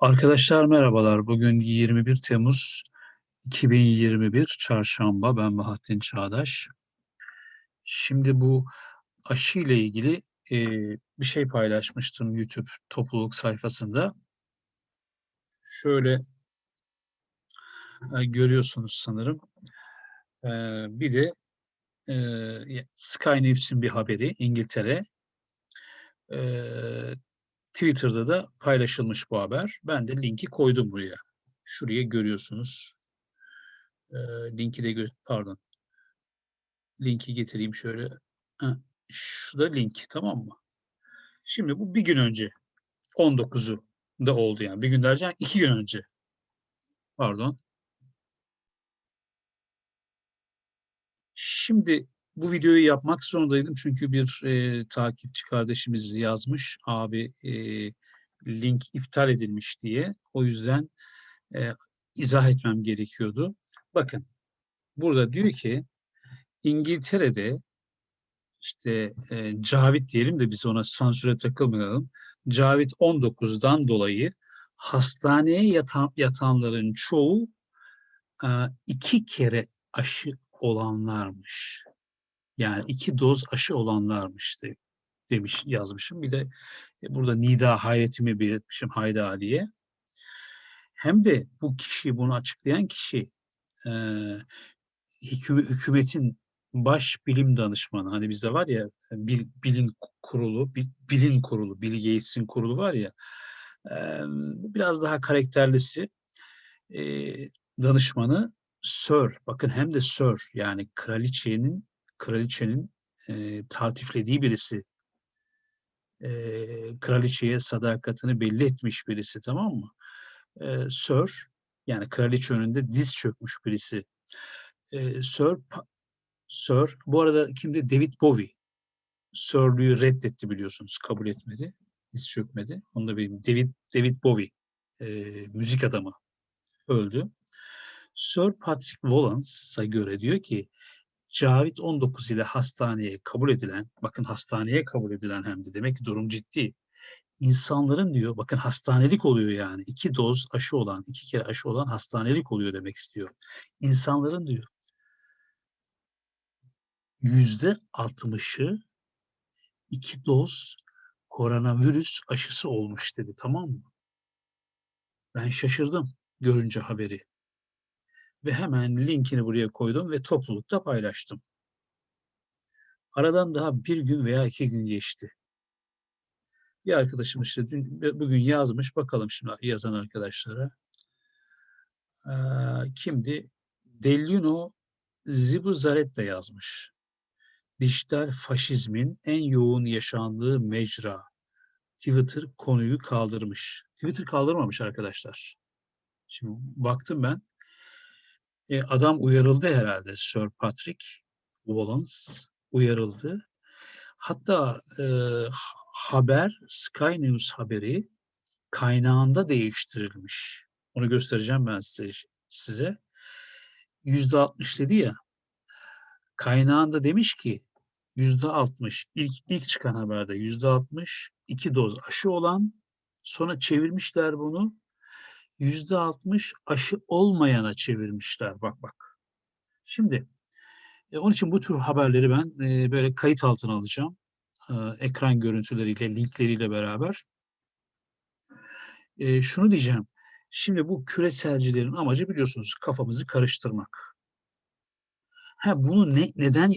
Arkadaşlar merhabalar. Bugün 21 Temmuz 2021 Çarşamba. Ben Bahattin Çağdaş. Şimdi bu aşı ile ilgili e, bir şey paylaşmıştım YouTube topluluk sayfasında. Şöyle e, görüyorsunuz sanırım. E, bir de e, Sky News'in bir haberi İngiltere. E, Twitter'da da paylaşılmış bu haber. Ben de linki koydum buraya. Şuraya görüyorsunuz. E, linki de gö pardon. Linki getireyim şöyle. Ha, şu da link tamam mı? Şimdi bu bir gün önce 19'u da oldu yani. Bir gün derken iki gün önce. Pardon. Şimdi bu videoyu yapmak zorundaydım çünkü bir e, takipçi kardeşimiz yazmış abi e, link iptal edilmiş diye. O yüzden e, izah etmem gerekiyordu. Bakın burada diyor ki İngiltere'de işte e, Cavit diyelim de biz ona sansüre takılmayalım. Cavit 19'dan dolayı hastaneye yatan, yatanların çoğu e, iki kere aşı olanlarmış. Yani iki doz aşı olanlarmıştı demiş yazmışım. Bir de e, burada Nida Hayretimi belirtmişim Hayda diye. Hem de bu kişi bunu açıklayan kişi e, hükümetin baş bilim danışmanı hani bizde var ya bil, bilin kurulu bil, bilin kurulu Bill Gates'in kurulu var ya e, biraz daha karakterlisi e, danışmanı Sir bakın hem de Sir yani kraliçenin kraliçenin e, tatiflediği birisi e, kraliçeye sadakatini belli etmiş birisi tamam mı? E, Sir yani kraliçe önünde diz çökmüş birisi. E, Sir Sir bu arada kimdi? David Bowie. Sir'lüğü reddetti biliyorsunuz. Kabul etmedi. Diz çökmedi. Onu da bileyim. David, David Bowie. E, müzik adamı. Öldü. Sir Patrick Wallace'a göre diyor ki Cavit 19 ile hastaneye kabul edilen, bakın hastaneye kabul edilen hem de demek ki durum ciddi. İnsanların diyor, bakın hastanelik oluyor yani. iki doz aşı olan, iki kere aşı olan hastanelik oluyor demek istiyor. İnsanların diyor yüzde altmışı iki doz koronavirüs aşısı olmuş dedi tamam mı? Ben şaşırdım görünce haberi. Ve hemen linkini buraya koydum ve toplulukta paylaştım. Aradan daha bir gün veya iki gün geçti. Bir arkadaşım işte dün, bugün yazmış. Bakalım şimdi yazan arkadaşlara. Ee, kimdi? Delino Zibuzaretta yazmış dijital faşizmin en yoğun yaşandığı mecra. Twitter konuyu kaldırmış. Twitter kaldırmamış arkadaşlar. Şimdi baktım ben. E, adam uyarıldı herhalde Sir Patrick Wallace uyarıldı. Hatta e, haber Sky News haberi kaynağında değiştirilmiş. Onu göstereceğim ben size. size. %60 dedi ya kaynağında demiş ki yüzde altmış ilk, ilk çıkan haberde yüzde altmış iki doz aşı olan sonra çevirmişler bunu yüzde altmış aşı olmayana çevirmişler bak bak. Şimdi e, onun için bu tür haberleri ben e, böyle kayıt altına alacağım. E, ekran görüntüleriyle, linkleriyle beraber. E, şunu diyeceğim. Şimdi bu küreselcilerin amacı biliyorsunuz kafamızı karıştırmak. Ha bunu ne, neden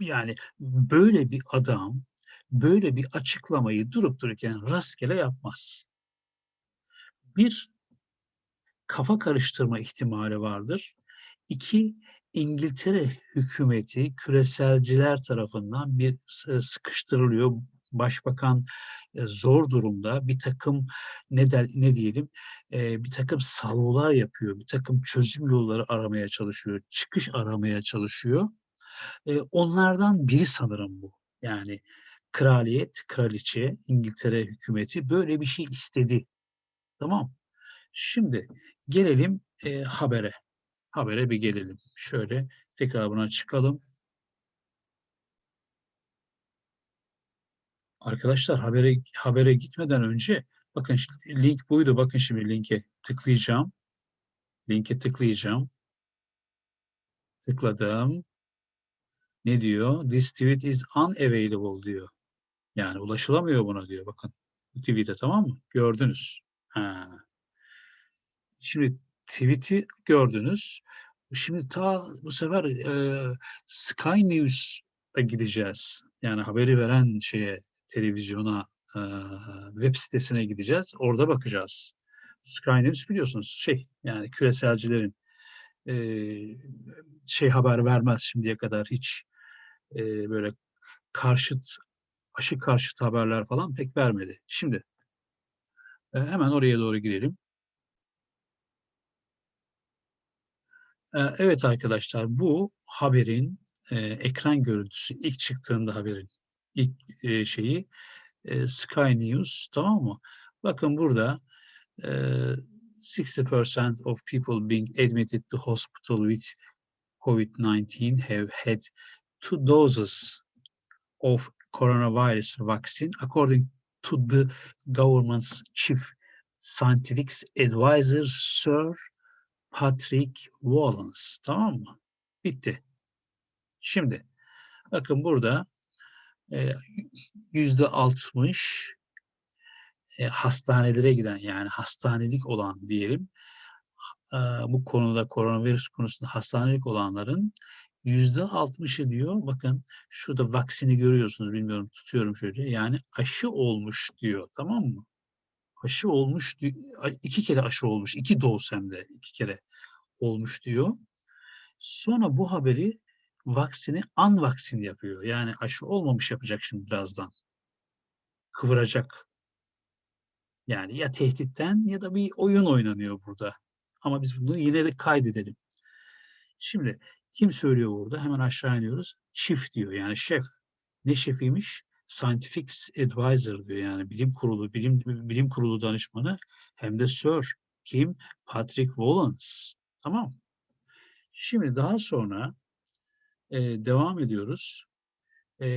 yani böyle bir adam böyle bir açıklamayı durup dururken rastgele yapmaz. Bir, kafa karıştırma ihtimali vardır. İki, İngiltere hükümeti küreselciler tarafından bir sıkıştırılıyor. Başbakan e, zor durumda bir takım ne, der, ne diyelim e, bir takım salvolar yapıyor, bir takım çözüm yolları aramaya çalışıyor, çıkış aramaya çalışıyor. E, onlardan biri sanırım bu. Yani kraliyet, kraliçe, İngiltere hükümeti böyle bir şey istedi. Tamam. Şimdi gelelim e, habere. Habere bir gelelim. Şöyle tekrar buna çıkalım. Arkadaşlar habere habere gitmeden önce Bakın link buydu. Bakın şimdi linke tıklayacağım. Linke tıklayacağım. Tıkladım. Ne diyor? This tweet is unavailable diyor. Yani ulaşılamıyor buna diyor. Bakın bu tweet'e tamam mı? Gördünüz. Ha. Şimdi tweet'i gördünüz. Şimdi ta bu sefer e, Sky News'a gideceğiz. Yani haberi veren şeye, televizyona, e, web sitesine gideceğiz. Orada bakacağız. Sky News biliyorsunuz şey yani küreselcilerin e, şey haber vermez şimdiye kadar hiç e, böyle karşıt aşı karşıt haberler falan pek vermedi. Şimdi e, hemen oraya doğru gidelim. Evet arkadaşlar bu haberin e, ekran görüntüsü ilk çıktığında haberin ilk e, şeyi e, Sky News tamam mı? Bakın burada e, 60% of people being admitted to hospital with COVID-19 have had two doses of coronavirus vaccine according to the government's chief scientific advisor Sir Patrick Wallace. Tamam mı? Bitti. Şimdi bakın burada e, yüzde altmış e, hastanelere giden yani hastanelik olan diyelim e, bu konuda koronavirüs konusunda hastanelik olanların yüzde altmışı diyor. Bakın şurada vaksini görüyorsunuz bilmiyorum tutuyorum şöyle. Yani aşı olmuş diyor tamam mı? Aşı olmuş iki kere aşı olmuş iki doz hem de iki kere olmuş diyor. Sonra bu haberi vaksini unvaksin yapıyor. Yani aşı olmamış yapacak şimdi birazdan. Kıvıracak. Yani ya tehditten ya da bir oyun oynanıyor burada. Ama biz bunu yine de kaydedelim. Şimdi kim söylüyor burada? Hemen aşağı iniyoruz. Chief diyor yani şef. Ne şefiymiş? Scientific Advisor diyor yani bilim kurulu, bilim bilim kurulu danışmanı hem de Sir kim? Patrick Wallace. Tamam. Şimdi daha sonra e, devam ediyoruz. E,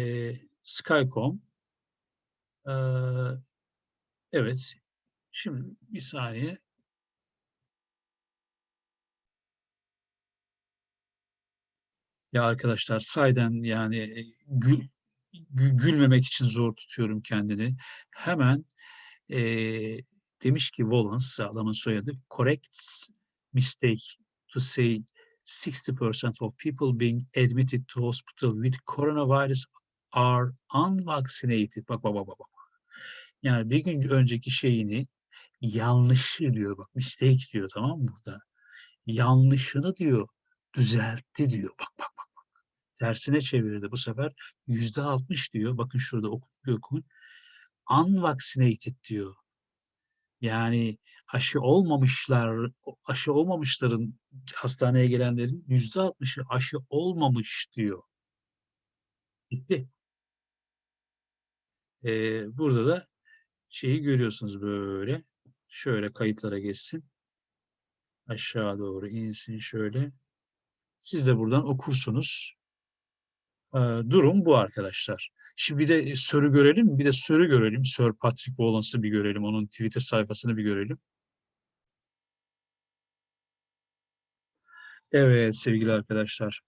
Skycom. E, evet. Şimdi bir saniye. Ya arkadaşlar sayden yani e, gül, gü- gülmemek için zor tutuyorum kendini. Hemen e, demiş ki Wallace adamın soyadı corrects mistake to say 60% of people being admitted to hospital with coronavirus are unvaccinated. Bak bak bak bak. Yani bir gün önceki şeyini yanlışı diyor bak mistake diyor tamam mı burada? Yanlışını diyor düzeltti diyor. Bak. bak. Tersine çevirdi bu sefer yüzde altmış diyor. Bakın şurada oku, okuyun. Unvaccinated diyor. Yani aşı olmamışlar, aşı olmamışların hastaneye gelenlerin yüzde altmışı aşı olmamış diyor. Bitti. Ee, burada da şeyi görüyorsunuz böyle. Şöyle kayıtlara geçsin. Aşağı doğru insin şöyle. Siz de buradan okursunuz. Ee, durum bu arkadaşlar. Şimdi bir de Sör'ü görelim? Bir de Sör'ü görelim. Sir Patrick Wallace'ı bir görelim. Onun Twitter sayfasını bir görelim. Evet sevgili arkadaşlar.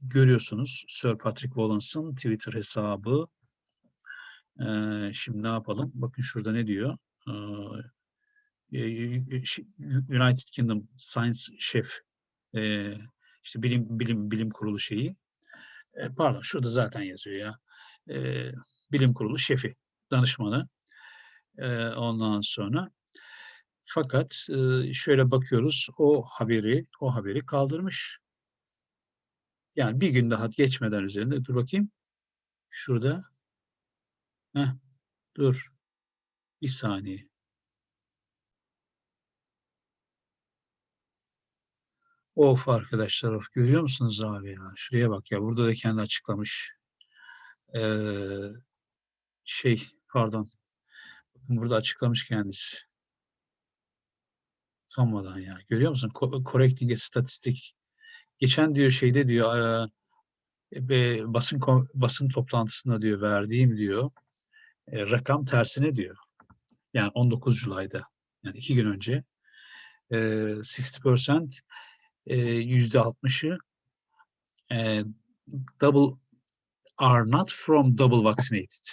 Görüyorsunuz Sir Patrick Wallace'ın Twitter hesabı. Ee, şimdi ne yapalım? Bakın şurada ne diyor? Ee, United Kingdom Science Chef e, işte bilim bilim bilim kurulu şeyi. E, pardon şurada zaten yazıyor ya. E, bilim kurulu şefi, danışmanı. E, ondan sonra fakat e, şöyle bakıyoruz o haberi o haberi kaldırmış. Yani bir gün daha geçmeden üzerinde dur bakayım. Şurada. Heh, dur. Bir saniye. Of arkadaşlar of görüyor musunuz abi ya? Şuraya bak ya burada da kendi açıklamış. Ee, şey pardon. Burada açıklamış kendisi. Utanmadan ya. Görüyor musun? Co- correcting a statistic. Geçen diyor şeyde diyor e, basın basın toplantısında diyor verdiğim diyor e, rakam tersine diyor. Yani 19 Julay'da. Yani iki gün önce. E, 60% e, %60'ı e, double are not from double vaccinated.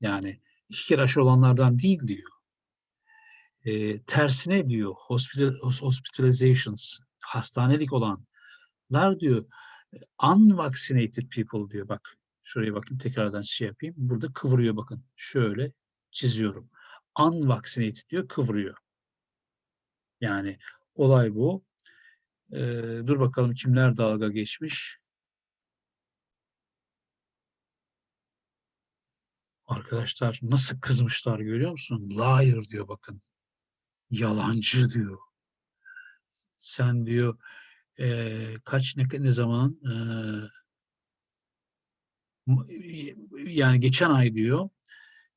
Yani iki kere aşı olanlardan değil diyor. E, tersine diyor hospital, hospitalizations, hastanelik olanlar diyor unvaccinated people diyor. Bak şuraya bakın tekrardan şey yapayım. Burada kıvırıyor bakın. Şöyle çiziyorum. Unvaccinated diyor kıvırıyor. Yani olay bu. Ee, dur bakalım kimler dalga geçmiş. Arkadaşlar nasıl kızmışlar görüyor musun? Liar diyor bakın. Yalancı diyor. Sen diyor e, kaç ne, ne zaman e, yani geçen ay diyor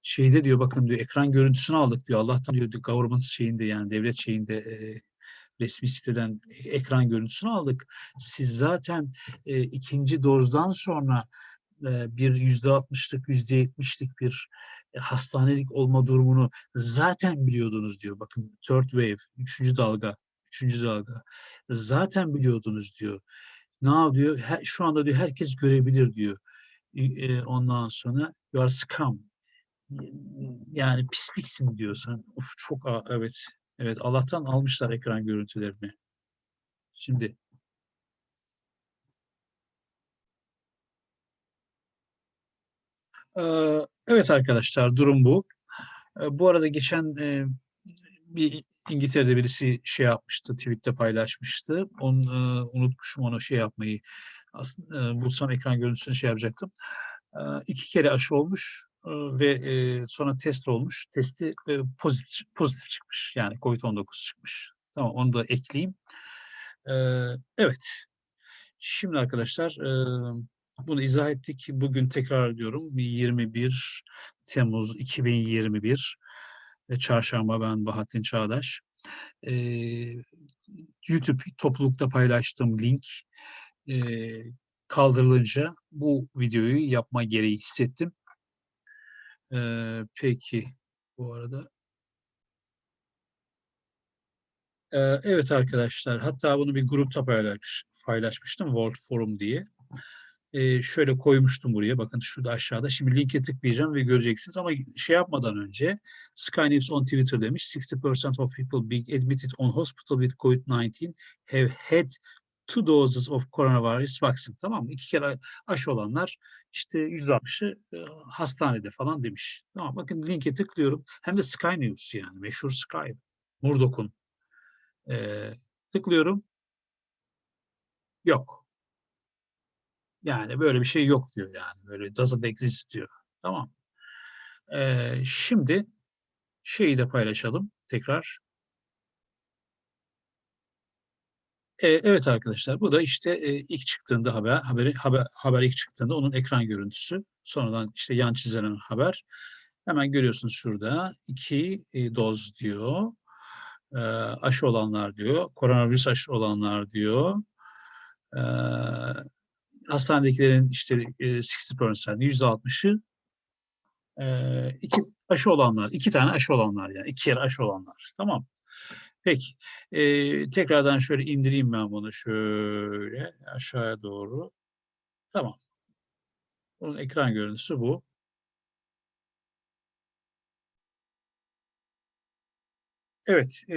şeyde diyor bakın diyor ekran görüntüsünü aldık diyor. Allah'tan diyor government şeyinde yani devlet şeyinde e, resmi siteden ekran görüntüsünü aldık. Siz zaten e, ikinci dozdan sonra e, bir yüzde altmışlık, yüzde yetmişlik bir e, hastanelik olma durumunu zaten biliyordunuz diyor. Bakın third wave, üçüncü dalga, üçüncü dalga. Zaten biliyordunuz diyor. Ne diyor? Her, şu anda diyor herkes görebilir diyor. E, ondan sonra you are scum. Yani pisliksin diyorsan. Uf çok evet. Evet Allah'tan almışlar ekran görüntülerini. Şimdi Evet arkadaşlar durum bu. Bu arada geçen bir İngiltere'de birisi şey yapmıştı, tweette paylaşmıştı. Onu unutmuşum onu şey yapmayı. Aslında bulsam ekran görüntüsünü şey yapacaktım. İki kere aşı olmuş ve sonra test olmuş. Testi pozitif, pozitif çıkmış. Yani COVID-19 çıkmış. Tamam onu da ekleyeyim. Evet. Şimdi arkadaşlar bunu izah ettik. Bugün tekrar ediyorum. 21 Temmuz 2021 Çarşamba ben Bahattin Çağdaş. YouTube toplulukta paylaştığım link kaldırılınca bu videoyu yapma gereği hissettim. Ee, peki bu arada ee, evet arkadaşlar hatta bunu bir grupta paylaş, paylaşmıştım World Forum diye e, şöyle koymuştum buraya. Bakın şurada aşağıda. Şimdi linke tıklayacağım ve göreceksiniz. Ama şey yapmadan önce Sky News on Twitter demiş 60% of people being admitted on hospital with COVID-19 have had two doses of coronavirus vaccine. Tamam mı? İki kere aşı olanlar işte %60'ı e, hastanede falan demiş. Tamam bakın linke tıklıyorum. Hem de Sky News yani meşhur Sky. Murdoch'un. E, tıklıyorum. Yok. Yani böyle bir şey yok diyor yani. Böyle doesn't exist diyor. Tamam. Ee, şimdi şeyi de paylaşalım tekrar. Ee, evet arkadaşlar bu da işte e, ilk çıktığında haber, haberi, haber, haber ilk çıktığında onun ekran görüntüsü. Sonradan işte yan çizilen haber. Hemen görüyorsunuz şurada iki e, doz diyor. E, aşı olanlar diyor. Koronavirüs aşı olanlar diyor. E, hastanedekilerin işte e, 60% yüzde altmışı iki aşı olanlar, iki tane aşı olanlar yani iki kere aşı olanlar. Tamam. Peki. E, tekrardan şöyle indireyim ben bunu şöyle aşağıya doğru. Tamam. Bunun ekran görüntüsü bu. Evet. E,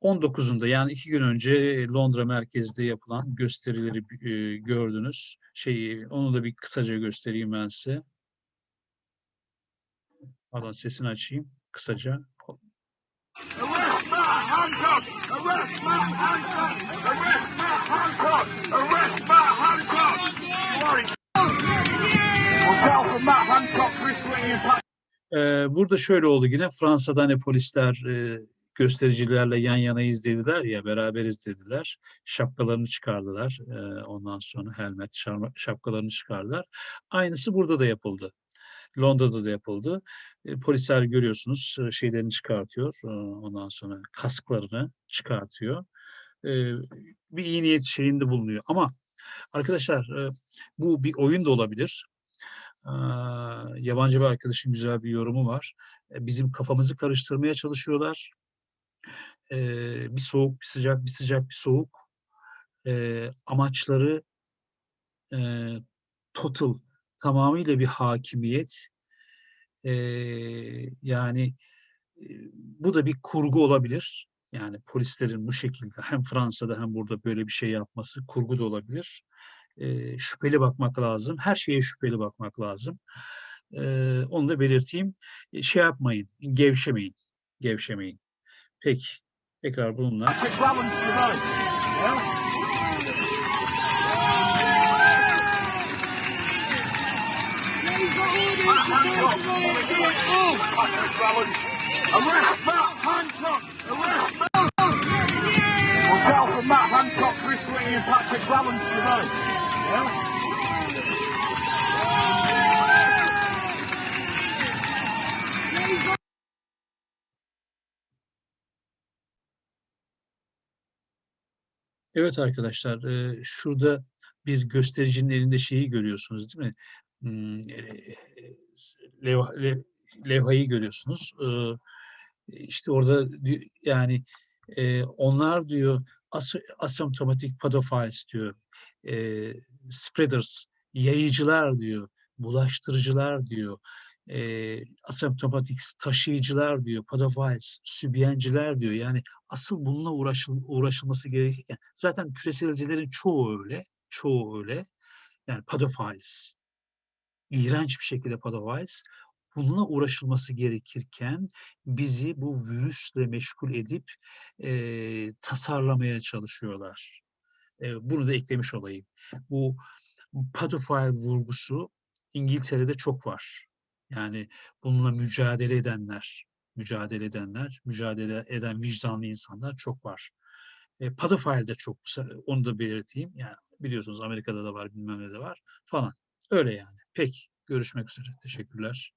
19'unda yani iki gün önce Londra merkezde yapılan gösterileri e, gördünüz. Şeyi, onu da bir kısaca göstereyim ben size. Pardon sesini açayım kısaca. Hancock! Burada şöyle oldu yine Fransa'da hani polisler e, göstericilerle yan yana izlediler ya beraber izlediler. Şapkalarını çıkardılar. E, ondan sonra helmet şapkalarını çıkardılar. Aynısı burada da yapıldı. Londra'da da yapıldı. E, polisler görüyorsunuz e, şeylerini çıkartıyor. E, ondan sonra kasklarını çıkartıyor. E, bir iyi niyet şeyinde bulunuyor. Ama arkadaşlar e, bu bir oyun da olabilir. Aaa, yabancı bir arkadaşın güzel bir yorumu var. Eee, bizim kafamızı karıştırmaya çalışıyorlar. Eee, bir soğuk, bir sıcak, bir sıcak, bir soğuk. Eee, amaçları eee, total, tamamıyla bir hakimiyet. Eee, yani, bu da bir kurgu olabilir. Yani polislerin bu şekilde hem Fransa'da hem burada böyle bir şey yapması kurgu da olabilir. Eee, şüpheli bakmak lazım. Her şeye şüpheli bakmak lazım. Eee, onu da belirteyim. Eee, şey yapmayın, gevşemeyin, gevşemeyin. Peki, tekrar bununla Evet arkadaşlar, eee, şurada bir göstericinin elinde şeyi görüyorsunuz, değil mi? Imm, eee, s levha le levhayı görüyorsunuz. Iıı, işte orada yani, eee, onlar diyor asy asymptomatic pedophiles diyor, eee, spreaders, yayıcılar diyor, bulaştırıcılar diyor, asymptomatics, taşıyıcılar diyor, pedophiles, sübyenciler diyor. Yani asıl bununla uğraşıl uğraşılması gerekirken zaten küreselcilerin çoğu öyle, çoğu öyle. Yani pedophiles. İğrenç bir şekilde pedophiles. Bununla uğraşılması gerekirken bizi bu virüsle meşgul edip, eee, tasarlamaya çalışıyorlar. Eee, bunu da eklemiş olayım. Bu pedophile vurgusu İngiltere'de çok var. Yani bununla mücadele edenler, mücadele edenler, mücadele eden vicdanlı insanlar çok var. Eee, pedophile de çok, onu da belirteyim. Yani biliyorsunuz Amerika'da da var, bilmem ne de var falan. Öyle yani. Peki, görüşmek üzere. Teşekkürler.